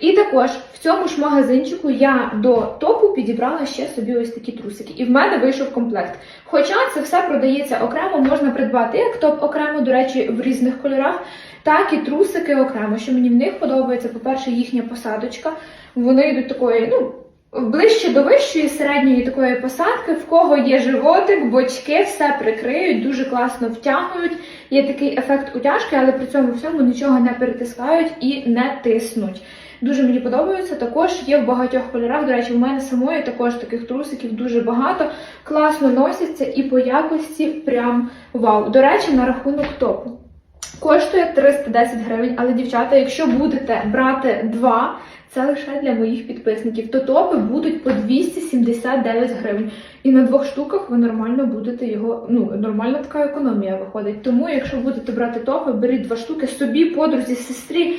І також в цьому ж магазинчику я до топу підібрала ще собі ось такі трусики. І в мене вийшов комплект. Хоча це все продається окремо, можна придбати як топ окремо, до речі, в різних кольорах, так і трусики окремо. Що мені в них подобається, по-перше, їхня посадочка. Вони йдуть такої, ну. Ближче до вищої середньої такої посадки, в кого є животик, бочки, все прикриють, дуже класно втягують. Є такий ефект утяжки, але при цьому всьому нічого не перетискають і не тиснуть. Дуже мені подобаються. Також є в багатьох кольорах. До речі, в мене самої також таких трусиків дуже багато. Класно носяться і по якості прям вау. До речі, на рахунок топу. Коштує 310 гривень, але дівчата, якщо будете брати два, це лише для моїх підписників, то топи будуть по 279 гривень. І на двох штуках ви нормально будете його. Ну, нормальна така економія виходить. Тому, якщо будете брати топи, беріть два штуки собі, подрузі, сестрі,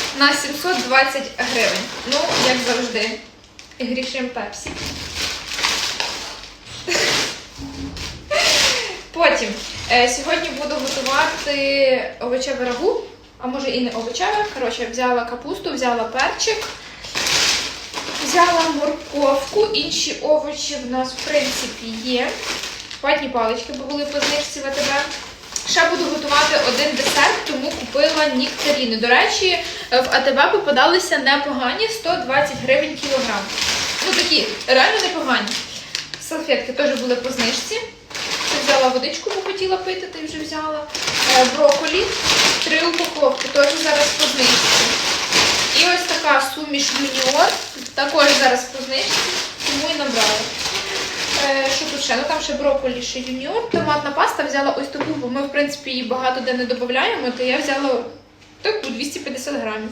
на 720 гривень. Ну, як завжди, грішим пепсі. Потім е, сьогодні буду готувати овочеве рагу, а може і не овочеве. Коротше, взяла капусту, взяла перчик, взяла морковку, інші овочі в нас в принципі є. Ватні палички, бо були по знижці в АТБ. Ще буду готувати один десерт, тому купила нектаріни. До речі, в АТБ попадалися непогані 120 гривень кілограм. Ну такі, реально непогані. Салфетки теж були по знижці. Взяла водичку, бо хотіла пити, ти вже взяла. Е, Броколі, три упаковки, теж зараз по знижці. І ось така суміш юніор, також зараз по знижці, тому і набрала. Е, Що тут ще? Ну там ще брокколі, ще юніор. Томатна паста взяла ось таку, бо ми, в принципі, її багато де не додаємо, то я взяла таку 250 грамів.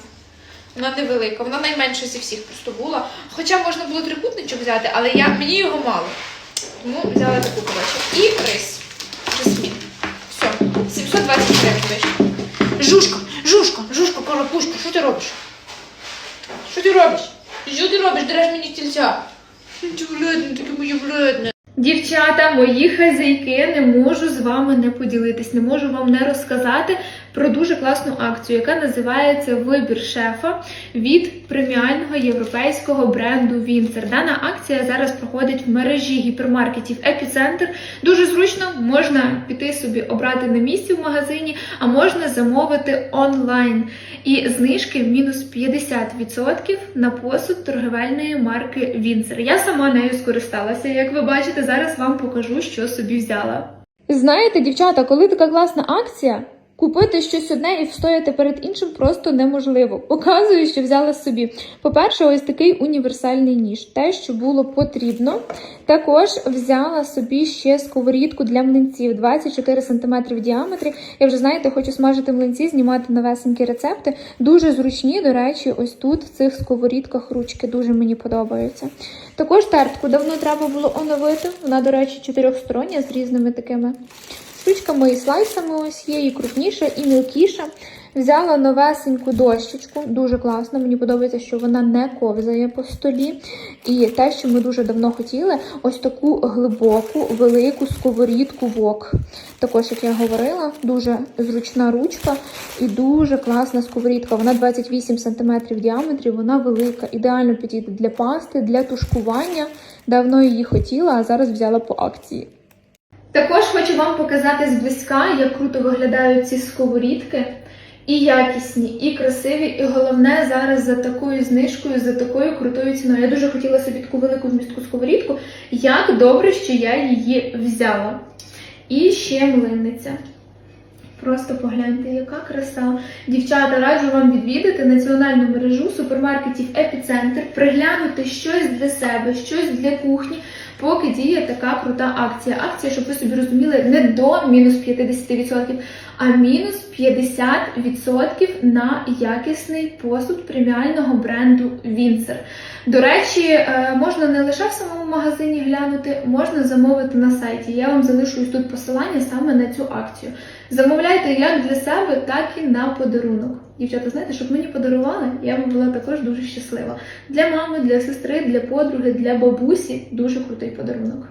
Вона невелика, вона найменша зі всіх просто була. Хоча можна було трикутничок взяти, але я, мені його мало. Тому взяла таку коротше. І рис. Жасмін. Все, 720 гривень вийшло. Жушка, жушка, жушка, коропушка, що ти робиш? Що ти робиш? Що ти робиш? Дереш мені стільця. Таке моє бледне. Дівчата, мої хазяйки, не можу з вами не поділитись, не можу вам не розказати про дуже класну акцію, яка називається Вибір шефа від преміального європейського бренду Вінцер. Дана акція зараз проходить в мережі гіпермаркетів Епіцентр. Дуже зручно можна піти собі обрати на місці в магазині, а можна замовити онлайн. І знижки мінус 50% на посуд торговельної марки Вінцер. Я сама нею скористалася. Як ви бачите, зараз вам покажу, що собі взяла. Знаєте, дівчата, коли така класна акція, купити щось одне і встояти перед іншим просто неможливо. Показую, що взяла собі. По-перше, ось такий універсальний ніж, те, що було потрібно. Також взяла собі ще сковорідку для млинців 24 см в діаметрі. Я вже знаєте, хочу смажити млинці, знімати новесенькі рецепти. Дуже зручні, до речі, ось тут в цих сковорідках ручки дуже мені подобаються. Також тертку давно треба було оновити. Вона, до речі, чотирьохстороння з різними такими штучками і слайсами ось є, і крупніша, і мілкіша. Взяла новесеньку дощечку, дуже класно. Мені подобається, що вона не ковзає по столі. І те, що ми дуже давно хотіли, ось таку глибоку, велику сковорідку вок. Також, як я говорила, дуже зручна ручка і дуже класна сковорідка. Вона 28 см в діаметрі, вона велика. Ідеально підійде для пасти, для тушкування. Давно її хотіла, а зараз взяла по акції. Також хочу вам показати зблизька, як круто виглядають ці сковорідки. І якісні, і красиві, і головне зараз за такою знижкою, за такою крутою ціною. Я дуже хотіла собі таку велику вмістку сковорідку. Як добре, що я її взяла. І ще млинниця. Просто погляньте, яка краса. Дівчата, раджу вам відвідати національну мережу супермаркетів Епіцентр, приглянути щось для себе, щось для кухні, поки діє така крута акція. Акція, щоб ви собі розуміли, не до мінус 50%, а мінус 50% на якісний посуд преміального бренду Вінцер. До речі, е, можна не лише в самому магазині глянути, можна замовити на сайті. Я вам залишу тут посилання саме на цю акцію. Замовляйте як для себе, так і на подарунок. Дівчата, знаєте, щоб мені подарували, я б була також дуже щаслива. Для мами, для сестри, для подруги, для бабусі дуже крутий подарунок.